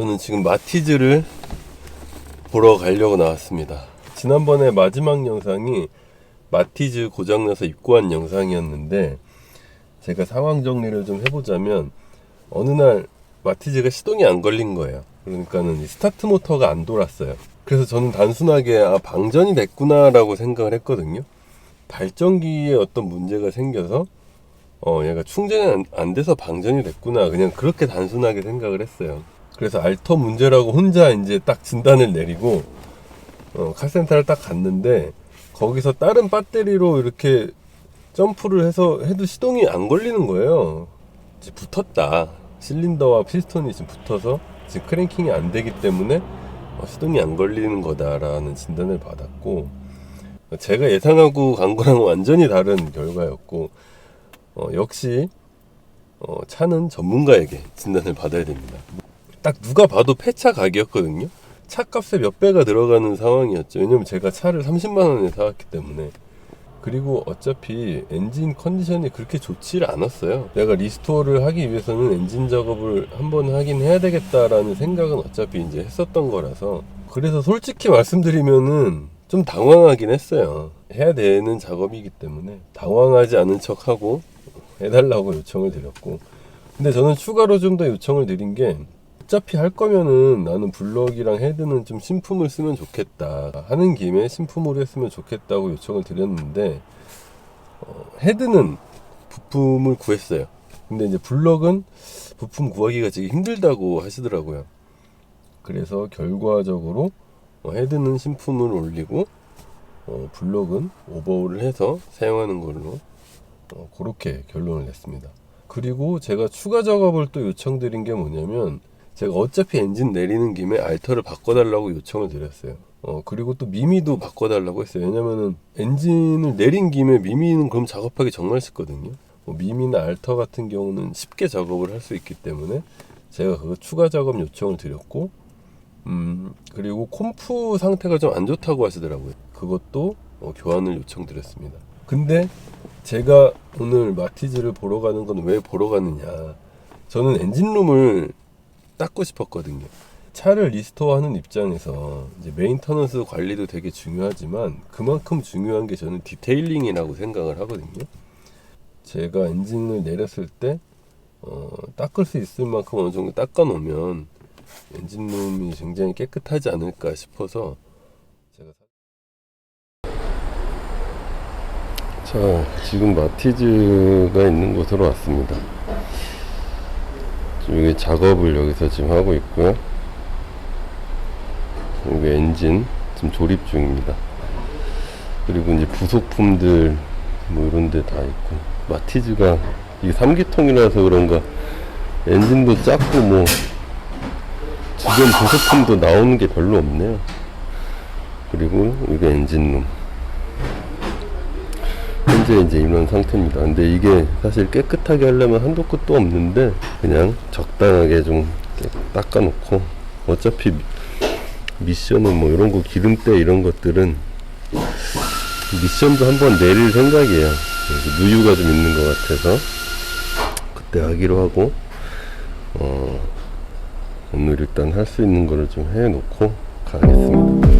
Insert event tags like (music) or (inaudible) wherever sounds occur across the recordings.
저는 지금 마티즈를 보러 가려고 나왔습니다. 지난번에 마지막 영상이 마티즈 고장나서 입고한 영상이었는데 제가 상황 정리를 좀 해보자면 어느 날 마티즈가 시동이 안 걸린 거예요. 그러니까는 이 스타트 모터가 안 돌았어요. 그래서 저는 단순하게 아 방전이 됐구나라고 생각을 했거든요. 발전기에 어떤 문제가 생겨서 어 얘가 충전이 안, 안 돼서 방전이 됐구나 그냥 그렇게 단순하게 생각을 했어요. 그래서 알터 문제라고 혼자 이제 딱 진단을 내리고 어, 카센터를 딱 갔는데 거기서 다른 배터리로 이렇게 점프를 해서 해도 시동이 안 걸리는 거예요. 이제 붙었다. 실린더와 피스톤이 지금 붙어서 지금 크랭킹이 안 되기 때문에 어, 시동이 안 걸리는 거다라는 진단을 받았고 제가 예상하고 간 거랑 완전히 다른 결과였고 어, 역시 어, 차는 전문가에게 진단을 받아야 됩니다. 딱 누가 봐도 폐차 각이었거든요. 차값에 몇 배가 들어가는 상황이었죠. 왜냐면 제가 차를 30만 원에 사왔기 때문에. 그리고 어차피 엔진 컨디션이 그렇게 좋지를 않았어요. 내가 리스토어를 하기 위해서는 엔진 작업을 한번 하긴 해야 되겠다라는 생각은 어차피 이제 했었던 거라서. 그래서 솔직히 말씀드리면은 좀 당황하긴 했어요. 해야 되는 작업이기 때문에 당황하지 않은 척하고 해달라고 요청을 드렸고. 근데 저는 추가로 좀 더 요청을 드린 게 어차피 할 거면은 나는 블럭이랑 헤드는 좀 신품을 쓰면 좋겠다 하는 김에 신품으로 했으면 좋겠다고 요청을 드렸는데 어, 헤드는 부품을 구했어요. 근데 이제 블럭은 부품 구하기가 되게 힘들다고 하시더라고요. 그래서 결과적으로 어, 헤드는 신품을 올리고 어, 블럭은 오버홀을 해서 사용하는 걸로 어, 그렇게 결론을 냈습니다. 그리고 제가 추가 작업을 또 요청드린 게 뭐냐면 제가 어차피 엔진 내리는 김에 알터를 바꿔달라고 요청을 드렸어요. 어, 그리고 또 미미도 바꿔달라고 했어요. 왜냐면은 엔진을 내린 김에 미미는 그럼 작업하기 정말 쉽거든요. 뭐 미미나 알터 같은 경우는 쉽게 작업을 할 수 있기 때문에 제가 그거 추가 작업 요청을 드렸고, 음, 그리고 콤프 상태가 좀 안 좋다고 하시더라고요. 그것도 어, 교환을 요청드렸습니다. 근데 제가 오늘 마티즈를 보러 가는 건 왜 보러 가느냐. 저는 엔진룸을 닦고 싶었거든요. 차를 리스토어하는 입장에서 이제 메인터넌스 관리도 되게 중요하지만 그만큼 중요한 게 저는 디테일링이라고 생각을 하거든요. 제가 엔진을 내렸을 때 어, 닦을 수 있을 만큼 어느 정도 닦아 놓으면 엔진룸이 굉장히 깨끗하지 않을까 싶어서 제가 자 지금 마티즈가 있는 곳으로 왔습니다. 지금 여기 작업을 여기서 지금 하고 있고요. 여기 엔진 지금 조립 중입니다. 그리고 이제 부속품들 뭐 이런 데 다 있고 마티즈가 이게 3기통이라서 그런가 엔진도 작고 뭐 주변 부속품도 나오는 게 별로 없네요. 그리고 이게 엔진룸. 현재 이제 이런 상태입니다. 근데 이게 사실 깨끗하게 하려면 한도 끝도 없는데 그냥 적당하게 좀 닦아놓고 어차피 미션은 뭐 이런 거 기름때 이런 것들은 미션도 한번 내릴 생각이에요. 누유가 좀 있는 것 같아서 그때 하기로 하고 어 오늘 일단 할 수 있는 거를 좀 해놓고 가겠습니다.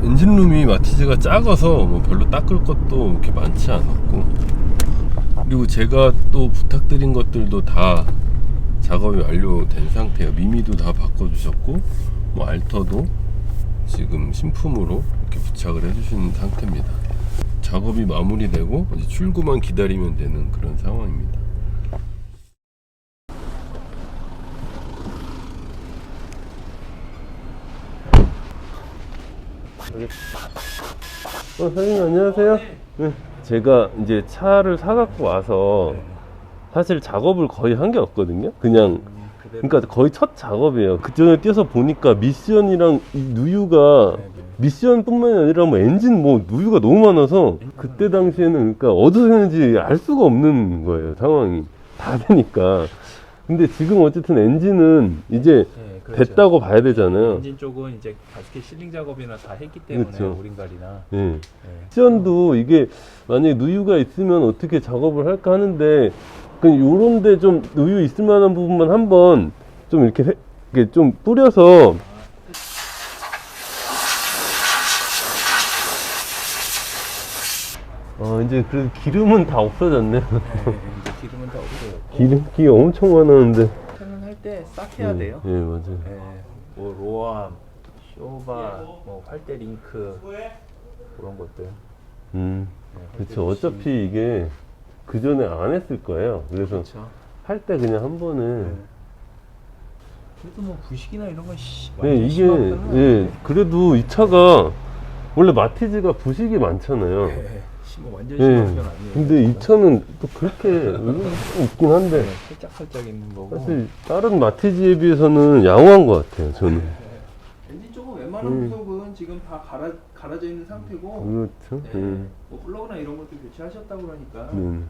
어, 엔진룸이 마티즈가 작아서 뭐 별로 닦을 것도 이렇게 많지 않았고 그리고 제가 또 부탁드린 것들도 다 작업이 완료된 상태예요. 미미도 다 바꿔주셨고 뭐 알터도 지금 신품으로 이렇게 부착을 해주신 상태입니다. 작업이 마무리되고 이제 출고만 기다리면 되는 그런 상황입니다. 어, 사장님 안녕하세요. 네. 제가 이제 차를 사갖고 와서 사실 작업을 거의 한 게 없거든요. 그냥 그러니까 거의 첫 작업이에요. 그 전에 뛰어서 보니까 미션이랑 이 누유가 미션뿐만이 아니라 뭐 엔진 뭐 누유가 너무 많아서 그때 당시에는 그러니까 어디서 했는지 알 수가 없는 거예요. 상황이 다 되니까. 근데 지금 어쨌든 엔진은 이제 네, 그렇죠. 됐다고 봐야 되잖아요. 엔진 쪽은 이제 가스켓 실링 작업이나 다 했기 때문에 그렇죠. 오링갈이나 예. 네. 미션도 이게 만약에 누유가 있으면 어떻게 작업을 할까 하는데 그 요런데 좀 누유 있을 만한 부분만 한번 좀 이렇게 해- 이렇게 좀 뿌려서 어 이제 그래도 기름은 다 없어졌네. 네, 이제 기름은 다 없어요. 기름기 엄청 많았는데. 차는 할때 싹 해야 돼요. 예, 예 맞아요. 네, 뭐 로암, 쇼바, 뭐 활대 링크 그런 것들. 음, 네, 그렇죠. 어차피 이게 그 전에 안 했을 거예요. 그래서 그렇죠. 할 때 그냥 한 번에. 네. 그래도 뭐 부식이나 이런 건 씨, 네, 완전 이게. 예 그래도 이 차가 원래 마티즈가 부식이 많잖아요. 네, 심- 완전 예. 심한 건 아니에요. 근데 이 차는 또 그렇게 의미 좀 있긴 한데 네, 살짝 살짝 있는 거고. 사실 다른 마티즈에 비해서는 양호한 것 같아요. 저는 엔진 쪽은 웬만한 음. 구석은 지금 다 갈아 갈아져 있는 상태고. 그렇죠. 네, 예. 뭐 플러그나 이런 것도 교체하셨다고 그러니까. 네. 네.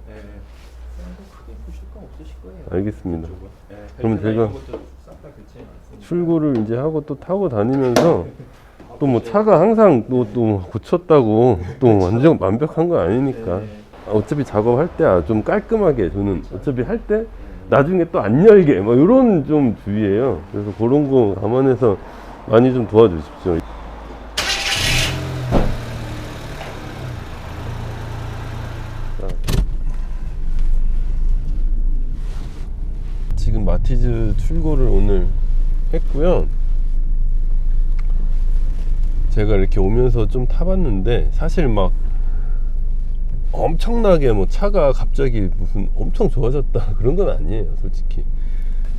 그냥 뭐 크게 보실 건 없으실 거예요. 알겠습니다. 이쪽은. 네, 그럼 벨트나 제가 이런 것도 싹다 교체. 출고를 이제 하고 또 타고 다니면서 (laughs) 또 뭐 차가 항상 또, 또 고쳤다고 또 완전 완벽한 건 아니니까 네. 아, 어차피 작업할 때 좀 깔끔하게 저는 어차피 할 때 나중에 또 안 열게 뭐 이런 좀 주의예요. 그래서 그런 거 감안해서 많이 좀 도와주십시오. 자. 지금 마티즈 출고를 오늘 했고요. 제가 이렇게 오면서 좀 타봤는데 사실 막 엄청나게 뭐 차가 갑자기 무슨 엄청 좋아졌다 (laughs) 그런 건 아니에요 솔직히.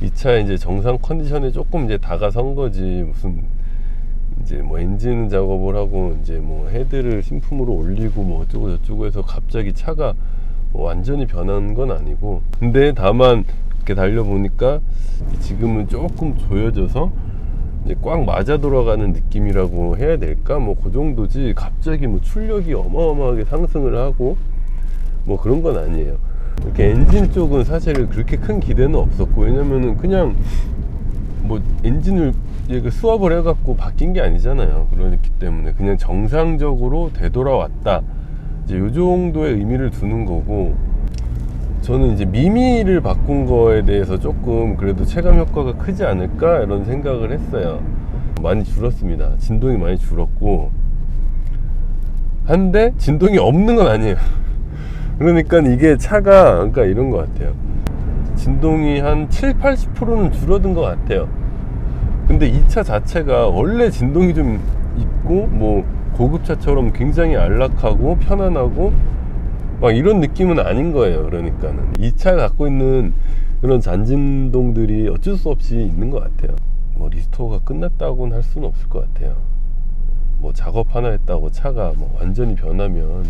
이 차 이제 정상 컨디션에 조금 이제 다가선 거지 무슨 이제 뭐 엔진 작업을 하고 이제 뭐 헤드를 신품으로 올리고 뭐 어쩌고 저쩌고 해서 갑자기 차가 뭐 완전히 변한 건 아니고 근데 다만 이렇게 달려보니까 지금은 조금 조여져서 이제 꽉 맞아 돌아가는 느낌이라고 해야 될까? 뭐 그 정도지 갑자기 뭐 출력이 어마어마하게 상승을 하고 뭐 그런 건 아니에요. 이렇게 엔진 쪽은 사실 그렇게 큰 기대는 없었고 왜냐면은 그냥 뭐 엔진을 수압을 해갖고 바뀐 게 아니잖아요. 그렇기 때문에 그냥 정상적으로 되돌아왔다. 이제 요 정도의 의미를 두는 거고 저는 이제 미미를 바꾼 거에 대해서 조금 그래도 체감 효과가 크지 않을까 이런 생각을 했어요. 많이 줄었습니다. 진동이 많이 줄었고 한데 진동이 없는 건 아니에요. (laughs) 그러니까 이게 차가 그러니까 이런 것 같아요. 진동이 한 7, 80%는 줄어든 것 같아요. 근데 이 차 자체가 원래 진동이 좀 있고 뭐 고급차처럼 굉장히 안락하고 편안하고 막 이런 느낌은 아닌 거예요. 그러니까는 이 차가 갖고 있는 그런 잔진동들이 어쩔 수 없이 있는 것 같아요. 뭐 리스토어가 끝났다고는 할 수는 없을 것 같아요. 뭐 작업 하나 했다고 차가 뭐 완전히 변하면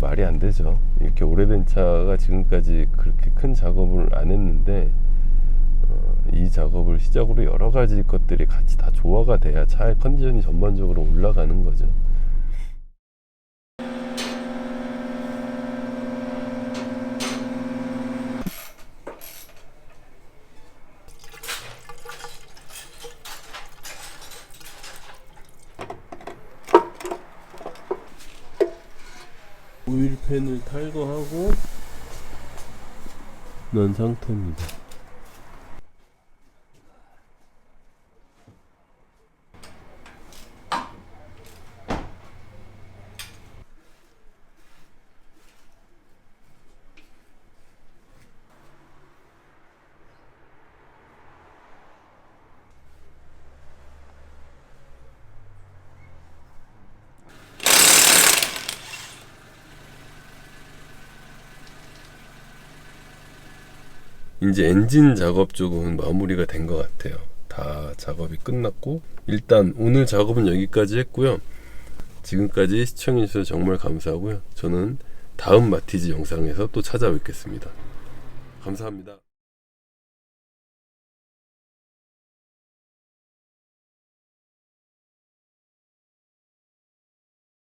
말이 안 되죠. 이렇게 오래된 차가 지금까지 그렇게 큰 작업을 안 했는데 어, 이 작업을 시작으로 여러 가지 것들이 같이 다 조화가 돼야 차의 컨디션이 전반적으로 올라가는 거죠. 오일팬을 탈거하고 난 상태입니다. 이제 엔진 작업 쪽은 마무리가 된 것 같아요. 다 작업이 끝났고 일단 오늘 작업은 여기까지 했고요. 지금까지 시청해 주셔서 정말 감사하고요. 저는 다음 마티즈 영상에서 또 찾아뵙겠습니다. 감사합니다.